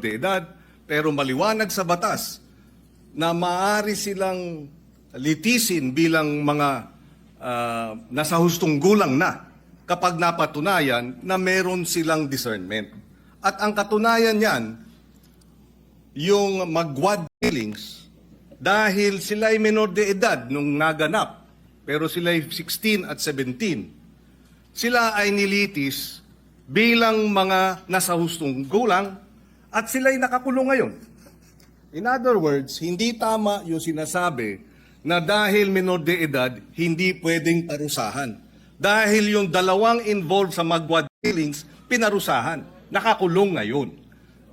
de edad, pero maliwanag sa batas na maaari silang litisin bilang mga ah, nasa hustong gulang na kapag napatunayan na meron silang discernment. At ang katunayan niyan, yung magwad killings, dahil sila ay menor de edad nung naganap, pero sila ay 16 at 17, sila ay nilitis bilang mga nasa hustong gulang at sila ay nakakulong ngayon. In other words, hindi tama yung sinasabi na dahil menor de edad, hindi pwedeng parusahan. Dahil yung dalawang involved sa magwad killings, pinarusahan. Nakakulong ngayon.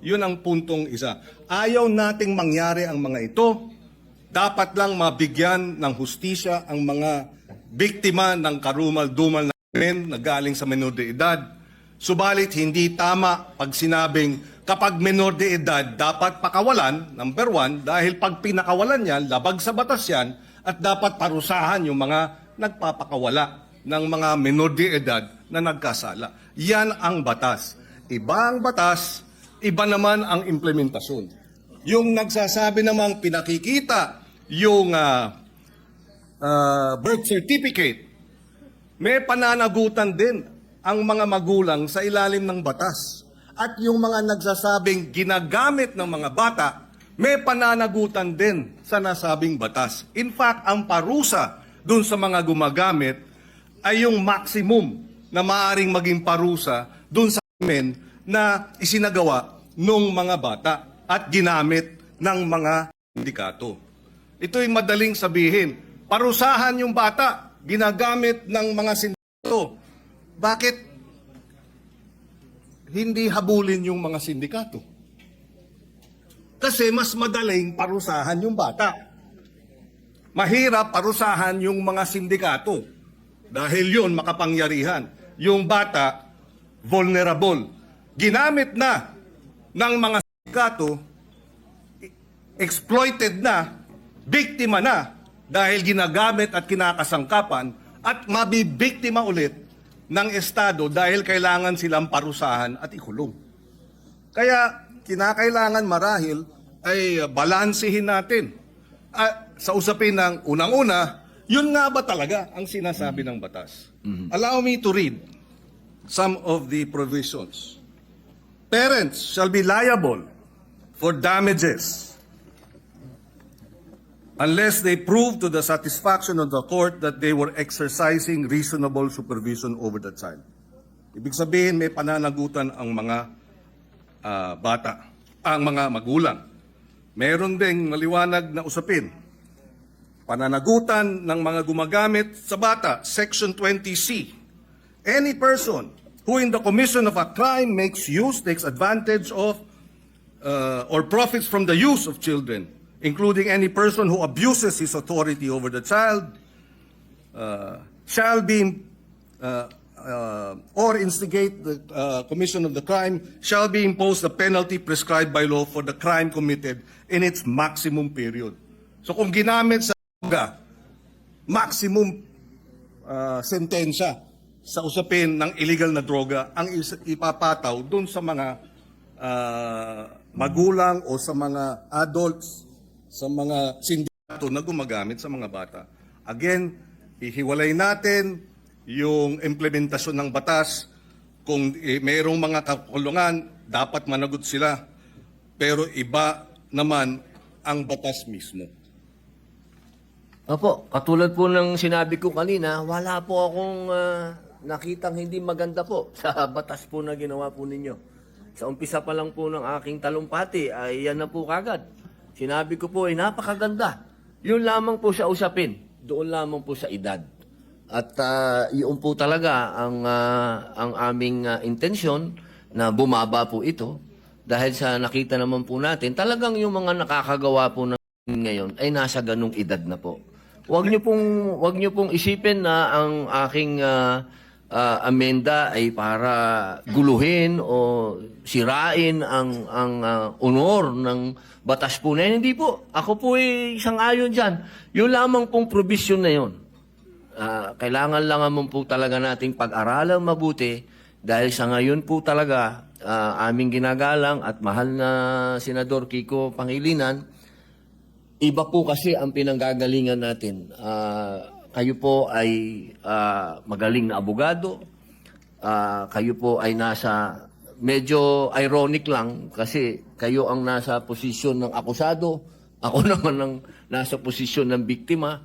Yun ang puntong isa. Ayaw nating mangyari ang mga ito. Dapat lang mabigyan ng hustisya ang mga biktima ng karumal-dumal na krimen na galing sa menor de edad. Subalit hindi tama pag sinabing kapag menor de edad dapat pakawalan, number one, dahil pag pinakawalan yan, labag sa batas yan, at dapat parusahan yung mga nagpapakawala ng mga menor de edad na nagkasala. Yan ang batas. Iba ang batas, iba naman ang implementasyon. Yung nagsasabi namang pinakikita yung ah, ah, birth certificate, may pananagutan din ang mga magulang sa ilalim ng batas. At yung mga nagsasabing ginagamit ng mga bata, may pananagutan din sa nasabing batas. In fact, ang parusa dun sa mga gumagamit ay yung maximum na maaring maging parusa dun sa men na isinagawa ng mga bata at ginamit ng mga sindikato. Ito'y madaling sabihin. Parusahan yung bata, ginagamit ng mga sindikato. Bakit hindi habulin yung mga sindikato? Kasi mas madaling parusahan yung bata. Mahirap parusahan yung mga sindikato. Dahil yun makapangyarihan. Yung bata, vulnerable. Ginamit na ng mga sindikato, exploited na, biktima na, dahil ginagamit at kinakasangkapan, at mabibiktima ulit ng Estado dahil kailangan silang parusahan at ikulong. Kaya kinakailangan marahil ay balansehin natin. Ah, sa usapin ng unang-una, yun nga ba talaga ang sinasabi ng batas? Allow me to read some of the provisions. Parents shall be liable for damages unless they prove to the satisfaction of the court that they were exercising reasonable supervision over the child. Ibig sabihin, may pananagutan ang mga ah, bata, ang mga magulang. Meron ding maliwanag na usapin. Pananagutan ng mga gumagamit sa bata, Section 20C. Any person who in the commission of a crime makes use, takes advantage of, uh, or profits from the use of children, including any person who abuses his authority over the child, uh, shall be uh, uh, or instigate the uh, commission of the crime shall be imposed the penalty prescribed by law for the crime committed in its maximum period. So kung ginamit sa droga, maximum uh, sentensya sa usapin ng illegal na droga ang ipapataw dun sa mga uh, magulang o sa mga adults, sa mga sindikato na gumagamit sa mga bata. Again, ihiwalay natin yung implementasyon ng batas. Kung eh, mayroong mga kakulungan, dapat managot sila. Pero iba naman ang batas mismo. Opo, katulad po ng sinabi ko kanina, wala po akong ah, nakitang hindi maganda po sa batas po na ginawa po ninyo. Sa umpisa pa lang po ng aking talumpati, ay yan na po kagad. Sinabi ko po ay napakaganda. Yun lamang po sa usapin, doon lamang po sa edad. At ah, yun po talaga ang, ah, ang aming ah, intensyon na bumaba po ito. Dahil sa nakita naman po natin, talagang yung mga nakakagawa po ng ngayon ay nasa ganung edad na po. Huwag niyo pong wag niyo pong isipin na ang aking ah, ah, amenda ay para guluhin o sirain ang ang ah, honor ng batas po na yan. Hindi po. Ako po ay isang ayon diyan. Yung lamang pong provision na yon. Ah, kailangan lang naman po talaga nating pag-aralang mabuti dahil sa ngayon po talaga ah, aming ginagalang at mahal na Senador Kiko Pangilinan, iba po kasi ang pinanggagalingan natin. Ah, kayo po ay ah, magaling na abogado, Ah, kayo po ay nasa medyo ironic lang kasi kayo ang nasa posisyon ng akusado, ako naman ang nasa posisyon ng biktima.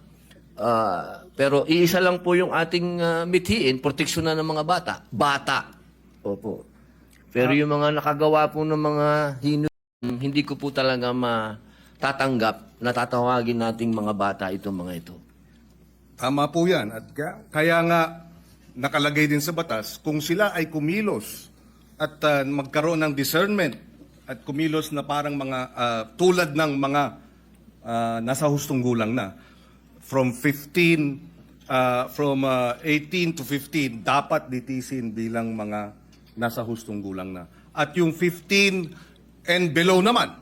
Ah, pero iisa lang po yung ating ah, mithiin, proteksyon na ng mga bata. Bata. Opo. Pero yung mga nakagawa po ng mga hino, hindi ko po talaga matatanggap na tatawagin nating mga bata itong mga ito. Tama po yan. At ka- kaya nga nakalagay din sa batas, kung sila ay kumilos at ah, magkaroon ng discernment at kumilos na parang mga ah, tulad ng mga ah, nasa hustong gulang na from 15 ah, from ah, 18 to 15 dapat litisin bilang mga nasa hustong gulang na. At yung 15 and below naman,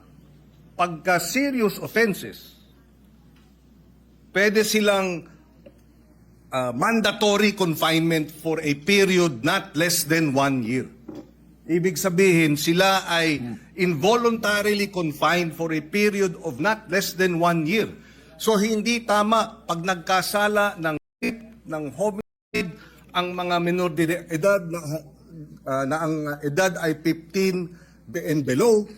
pagka serious offenses, pwede silang uh, mandatory confinement for a period not less than one year. Ibig sabihin, sila ay involuntarily confined for a period of not less than one year. So hindi tama pag nagkasala ng ng homicide, ang mga minor de edad na, uh, na ang edad ay 15 and below,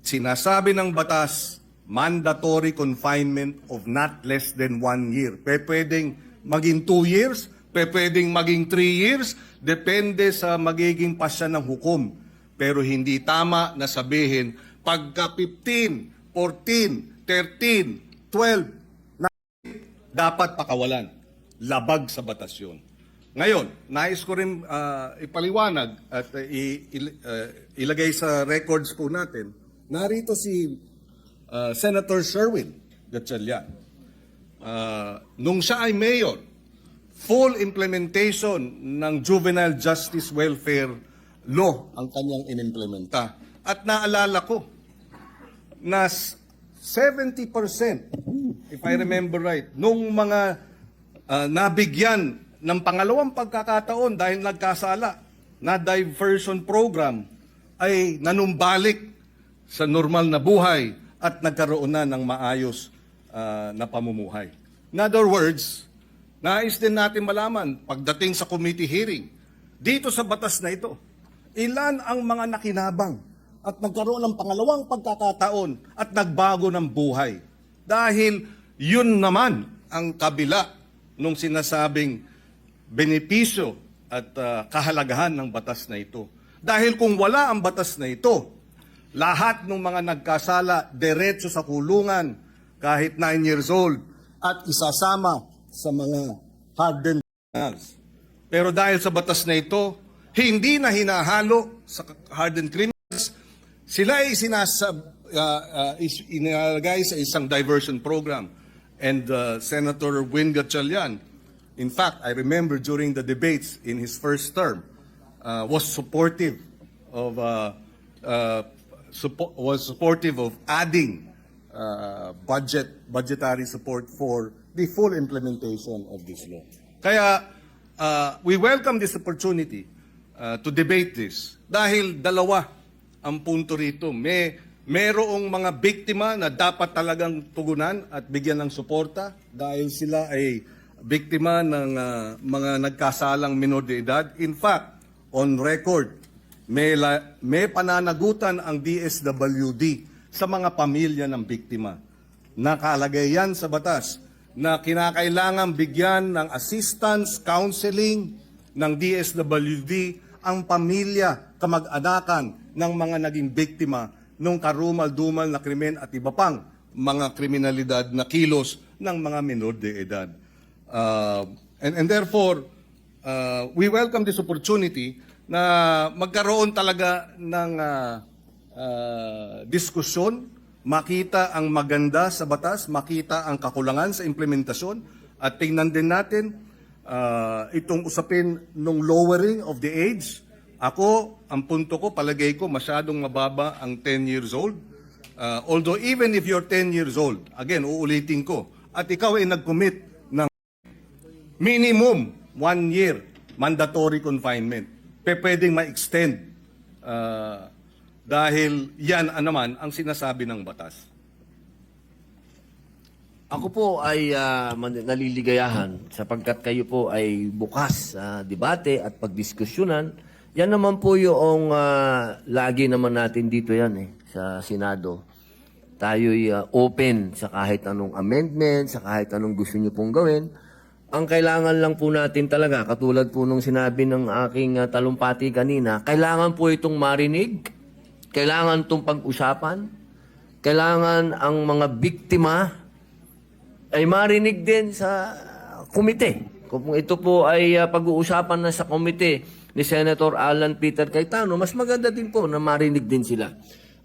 sinasabi ng batas, mandatory confinement of not less than one year. Pwedeng maging two years, pwedeng maging three years, depende sa magiging pasya ng hukom. Pero hindi tama na sabihin, pagka 15, 14, 13, 12, na dapat pakawalan. Labag sa batas yun. Ngayon, nais ko rin ah, ipaliwanag at ah, ilagay sa records po natin. Narito si ah, Senator Sherwin Gatchalian. Ah, nung siya ay mayor, full implementation ng Juvenile Justice Welfare Law ang kanyang inimplementa. At naalala ko na s- 70%, if I remember right, nung mga ah, nabigyan ng pangalawang pagkakataon dahil nagkasala na diversion program ay nanumbalik sa normal na buhay at nagkaroon na ng maayos ah, na pamumuhay. In other words, nais din natin malaman pagdating sa committee hearing, dito sa batas na ito, ilan ang mga nakinabang at nagkaroon ng pangalawang pagkakataon at nagbago ng buhay. Dahil yun naman ang kabila nung sinasabing benepisyo at ah, kahalagahan ng batas na ito. Dahil kung wala ang batas na ito, lahat ng mga nagkasala diretso sa kulungan kahit 9 years old at isasama sa mga hardened criminals. Pero dahil sa batas na ito, hindi na hinahalo sa hardened criminals, sila ay sinasab, uh, uh, is, inalagay sa isang diversion program. And uh, Senator Win Gatchalian, in fact, I remember during the debates in his first term, uh, was supportive of uh, uh, suppo- was supportive of adding uh, budget budgetary support for the full implementation of this law. Kaya uh, we welcome this opportunity uh, to debate this dahil dalawa ang punto rito. May merong mga biktima na dapat talagang tugunan at bigyan ng suporta dahil sila ay biktima ng uh, mga nagkasalang minor de edad. In fact, on record, may, la- may pananagutan ang DSWD sa mga pamilya ng biktima. Nakalagay yan sa batas na kinakailangan bigyan ng assistance, counseling ng DSWD ang pamilya, kamag-anakan ng mga naging biktima ng karumal-dumal na krimen at iba pang mga kriminalidad na kilos ng mga minor de edad. Uh, and, and therefore, uh, we welcome this opportunity na magkaroon talaga ng uh, uh, diskusyon, makita ang maganda sa batas, makita ang kakulangan sa implementasyon, at tingnan din natin uh, itong usapin ng lowering of the age. Ako, ang punto ko, palagay ko, masyadong mababa ang 10 years old. Uh, although even if you're 10 years old, again, uulitin ko, at ikaw ay nag-commit ng minimum one year mandatory confinement. Pe pwedeng ma-extend Ah, dahil yan naman ang sinasabi ng batas. Ako po ay man- naliligayahan sapagkat kayo po ay bukas sa debate at pagdiskusyonan. Yan naman po yung ah, lagi naman natin dito yan eh, sa Senado. Tayo'y ah, open sa kahit anong amendment, sa kahit anong gusto nyo pong gawin. Ang kailangan lang po natin talaga, katulad po nung sinabi ng aking ah, talumpati kanina, kailangan po itong marinig, kailangan itong pag-usapan, kailangan ang mga biktima ay marinig din sa komite. Kung ito po ay uh, pag-uusapan na sa komite ni Senator Alan Peter Cayetano, mas maganda din po na marinig din sila.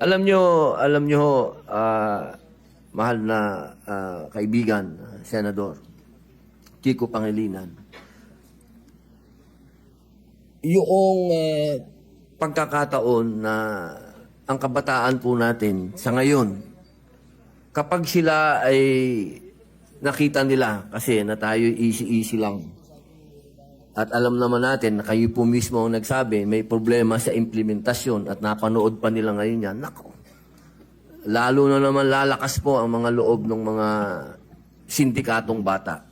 Alam nyo, alam nyo, ah, mahal na ah, kaibigan, Senador Kiko Pangilinan, yung ah, pagkakataon na ang kabataan po natin sa ngayon, kapag sila ay nakita nila kasi na tayo easy-easy lang. At alam naman natin na kayo po mismo ang nagsabi, may problema sa implementasyon at napanood pa nila ngayon yan. Nako, lalo na naman lalakas po ang mga loob ng mga sindikatong bata.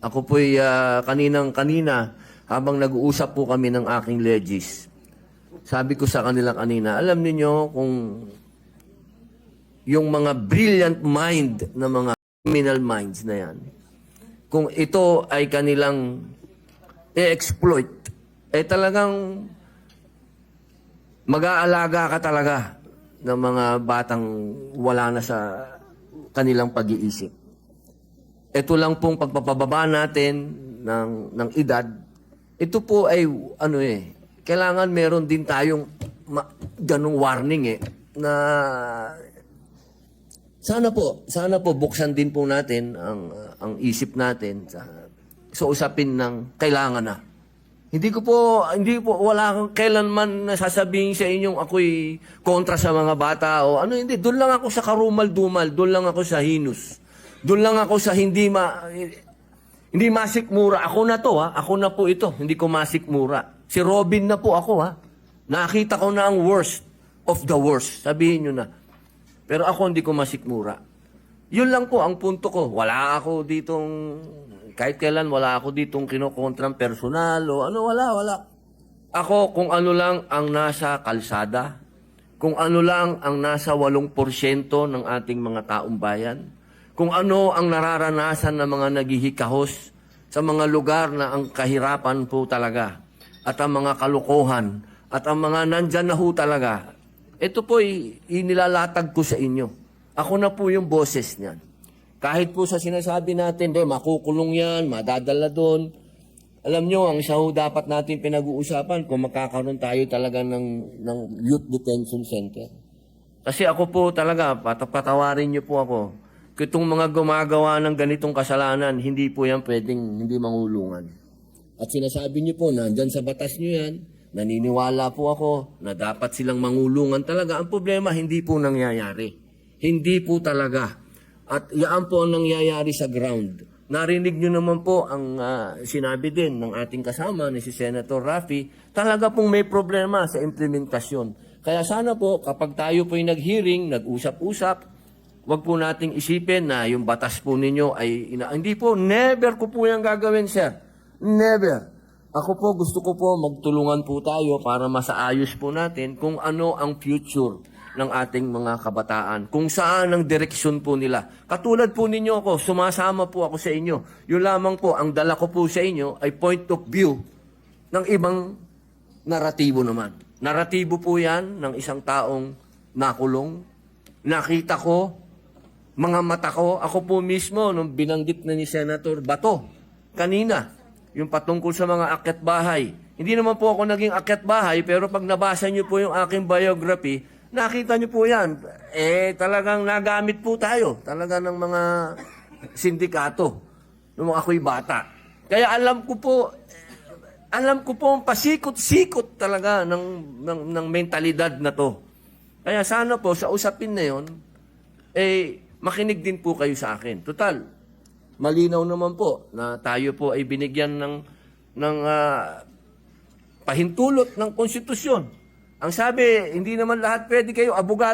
Ako po'y ah, kaninang-kanina, habang nag-uusap po kami ng aking legis, sabi ko sa kanila kanina, alam niyo kung yung mga brilliant mind na mga criminal minds na yan, kung ito ay kanilang i-exploit, eh talagang mag-aalaga ka talaga ng mga batang wala na sa kanilang pag-iisip. Ito lang pong pagpapababa natin ng, ng edad, ito po ay ano eh, kailangan meron din tayong ma- ganong warning eh, na sana po, sana po buksan din po natin ang ang isip natin sa sa usapin ng kailangan na. Hindi ko po hindi po wala akong kailanman nasasabihin sa inyong ako'y kontra sa mga bata o ano hindi doon lang ako sa karumal-dumal, doon lang ako sa hinus. Doon lang ako sa hindi ma hindi masikmura. Ako na to ha, ako na po ito, hindi ko masikmura. Si Robin na po ako ha. Nakita ko na ang worst of the worst. Sabihin nyo na. Pero ako hindi ko masikmura. Yun lang po ang punto ko. Wala ako ditong, kahit kailan wala ako ditong kinokontrang personal o ano, wala, wala. Ako kung ano lang ang nasa kalsada, kung ano lang ang nasa 8% ng ating mga taong bayan, kung ano ang nararanasan ng mga naghihikahos sa mga lugar na ang kahirapan po talaga at ang mga kalukuhan at ang mga nandyan na ho talaga ito po inilalatag ko sa inyo. Ako na po yung boses niyan. Kahit po sa sinasabi natin, de, makukulong yan, madadala doon. Alam nyo, ang isa ho dapat natin pinag-uusapan kung makakaroon tayo talaga ng, ng youth detention center. Kasi ako po talaga, pat- patawarin niyo po ako. Itong mga gumagawa ng ganitong kasalanan, hindi po yan pwedeng hindi mangulungan. At sinasabi niyo po, nandyan sa batas niyo yan, naniniwala po ako na dapat silang mangulungan talaga. Ang problema, hindi po nangyayari. Hindi po talaga. At yaan po ang nangyayari sa ground. Narinig nyo naman po ang ah, sinabi din ng ating kasama ni si Senator Rafi, talaga pong may problema sa implementasyon. Kaya sana po, kapag tayo po'y nag-hearing, nag-usap-usap, wag po nating isipin na yung batas po ninyo ay, ina- hindi po, never ko po yung gagawin, sir. Never. Ako po, gusto ko po magtulungan po tayo para masaayos po natin kung ano ang future ng ating mga kabataan. Kung saan ang direksyon po nila. Katulad po ninyo ako, sumasama po ako sa inyo. Yun lamang po, ang dala ko po sa inyo ay point of view ng ibang naratibo naman. Naratibo po yan ng isang taong nakulong. Nakita ko, mga mata ko, ako po mismo, nung binanggit na ni Senator Bato, kanina, yung patungkol sa mga akyat bahay. Hindi naman po ako naging akyat bahay, pero pag nabasa niyo po yung aking biography, nakita niyo po yan. Eh, talagang nagamit po tayo. Talaga ng mga sindikato. Nung ako'y bata. Kaya alam ko po, alam ko po ang pasikot-sikot talaga ng, ng, ng mentalidad na to. Kaya sana po, sa usapin na yon, eh, makinig din po kayo sa akin. Total, malinaw naman po na tayo po ay binigyan ng, ng ah, pahintulot ng konstitusyon Ang sabi, hindi naman lahat pwede kayo abogado